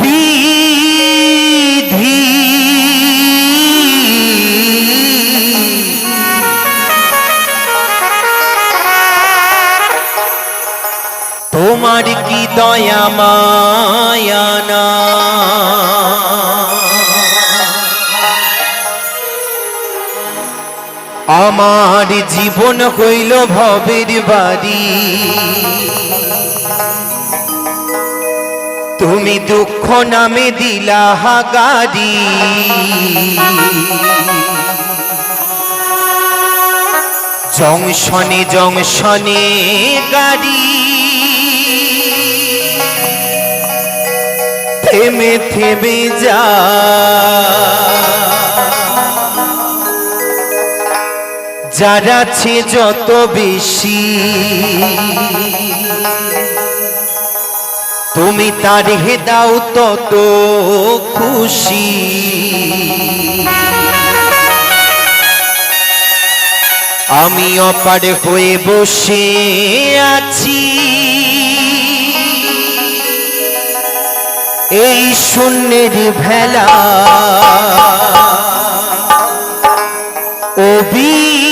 বিধি তোমার কি দয়া মায়া না? আমার জীবন হইল ভবের বাড়ি। তুমি দুঃখ নামে দিলা হাগারি। জংশনে জংশনে গাড়ি। থেমে থেমে যা। যারা যত বেশি তুমি তার হে দাও তত খুশি। আমি অপার হয়ে বসে আছি। এই শূন্যের ভেলা অবিধি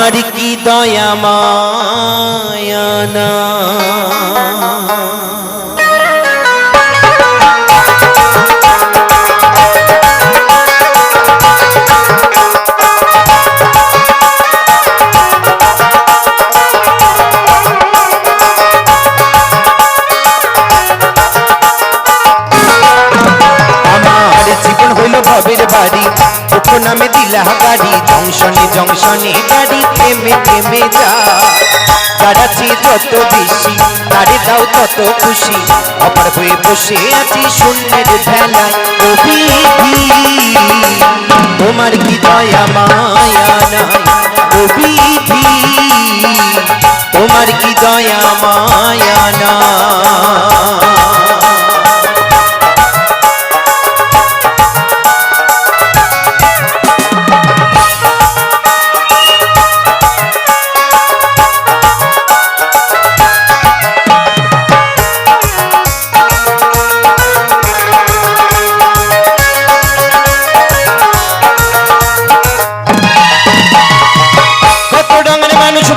তোমার কি দয়া মায়া জংশনে জংশনে গাড়ি থেমে থেমে যা দাঁড়াচ্ছি যত বেশি, তারে দাও তত খুশি। অপার হয়ে বসে আছি শূন্যের ভেলায় তোমার কি দয়া মায়া নাই বিধি তোমার কি দয়া মায়া না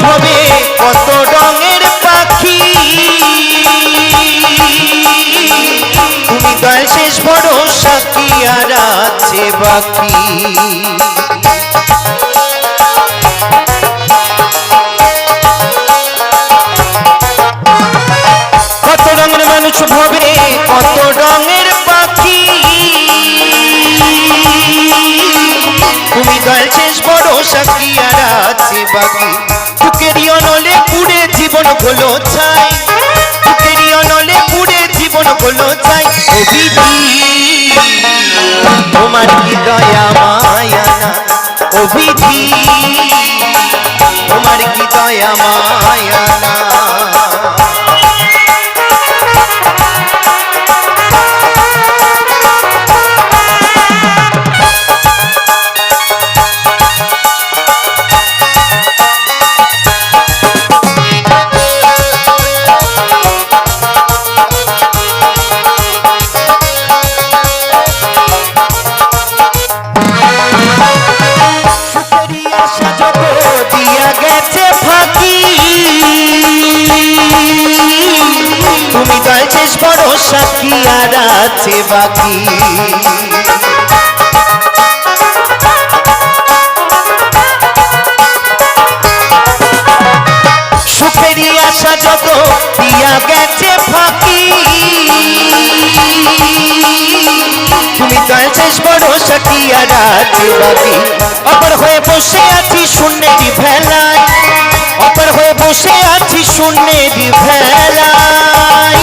ভবে কত রঙের পাখি? তুমি দয়াল শেষ ভরসা কি আর আছে বাকি। কত রঙের মানুষ ভবে, কত রঙের পাখি? তুমি দয়াল শেষ ভরসা কি আর আছে বাকি। হলো চাই। বুকেরই অনলে পুড়ে জীবন হলো চাই। ও বিধি তোমার কি দয়া মায়া না ও বিধি তোমার কি দয়া মায়া গেছে ফাঁকি। তুমি তাই শেষ বড় সাক্ষী আর আছে বাকি। আর অপর হয়ে বসে আছি শূন্যেরই ভেলায় অপর হয়ে বসে আছি শূন্যেরই ভেলায়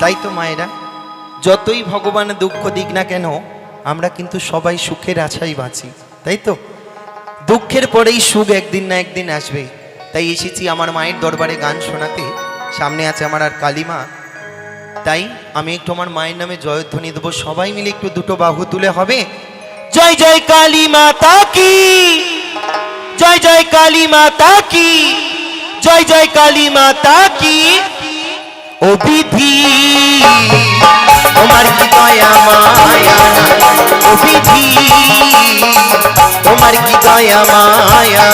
তাই তো মায়েরা, যতই ভগবান দুঃখ দিক না কেন, আমরা কিন্তু সবাই সুখের আশাই বাঁচি, তাই তো? দুঃখের পরেই সুখ একদিন না একদিন আসবে। তাই এসেছি আমার মায়ের দরবারে গান শোনাতে। সামনে আছে আমার আর কালিমা। তাই আমি একটু আমার মায়ের নামে জয়ধ্বনি দেবো। সবাই মিলে একটু দুটো বাহু তুলে হবে। জয় জয় কালী মাতা কি? জয় জয় কালী মাতা কি? জয় জয় কালী মাতা কি? ও বিধি, তোমার কি দয়া মায়া ও বিধি, তোমার কি দয়া মায়া?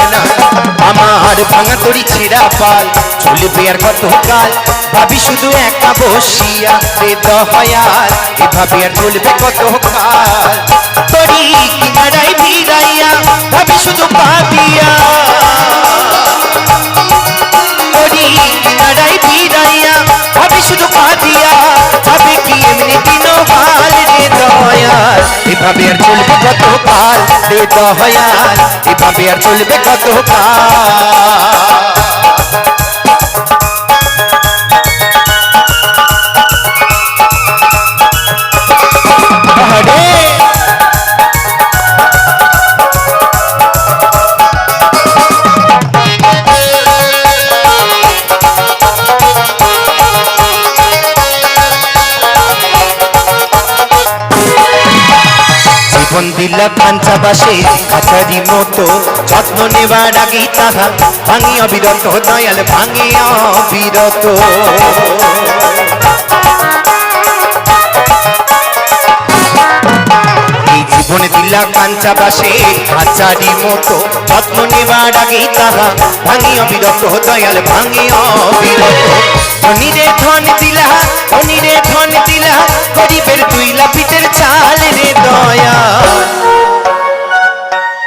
আমার ভাঙা তরি ছেঁড়া পাল, চলবে আর কত কাল ভাবি শুধু একা বসিয়া রে দয়াল এভাবে আর চলবে কত কাল ভিড়াইয়া ভাবি শুধু পাবিয়া শুধু এভাবে আর চলবে কত কাল রে এভাবে আর চলবে কত কাল জীবন দিলা খাঞ্চা বাসে খাঁচারি মতো যত্ন নেবার আগে তাহা ভাঙি অবিরত দয়াল ভাঙি অবিরত জীবনে দিলা কাঞ্চা বাসে খাঁচারি মতো যত্ন নেবার আগে তাহা ভাঙি অবিরত দয়াল ভাঙি অবিরত ধনীরে ধন দিলা, ধনীরে ধন দিলা, গরিবের দুই লাপিতের চাল রে দয়া।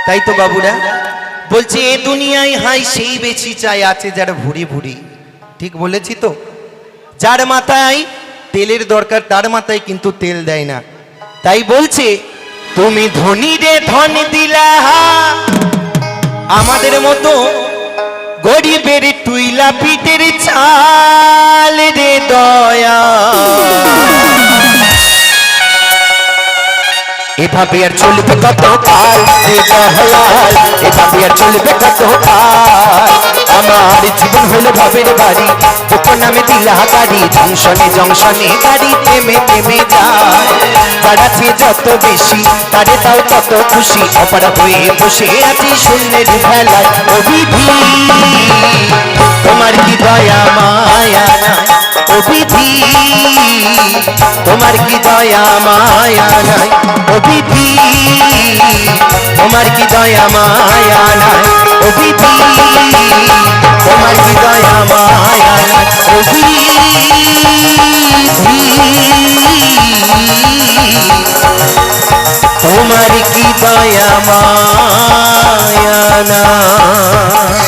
তাই তো বাবুরা, বলছে এ দুনিয়ায় হাই সেই বেশি চাই আছে যারা ভুরি ভুরি ঠিক বলেছি তো? যার মাথায় তেলের দরকার, তার মাথায় কিন্তু তেল দেয় না। তাই বলছে, তুমি ধনী রে ধন দিলা আমাদের মতো গরিবের টুইলা পিটের চাল এভাবে আর চলবে কত কাল এভাবে আর চলবে কত কাল আমার জীবন হলো ভাবের বাড়ি বুক নামে দিলা গাড়ি জংশনে জংশনে গাড়ি থেমে থেমে যায়। যত বেশি, তারে তাও তত খুশি অপারা হয়ে বসে আছি শূন্যের বিধি তোমার কি দয়া তোমার কি দয়া মায়া নাই ও বিধি। তোমার কি দয়া মায়া নাই ও বিধি। তোমার কি দয়া মায়া নাই ও তোমার কি দয়া মায়া নাই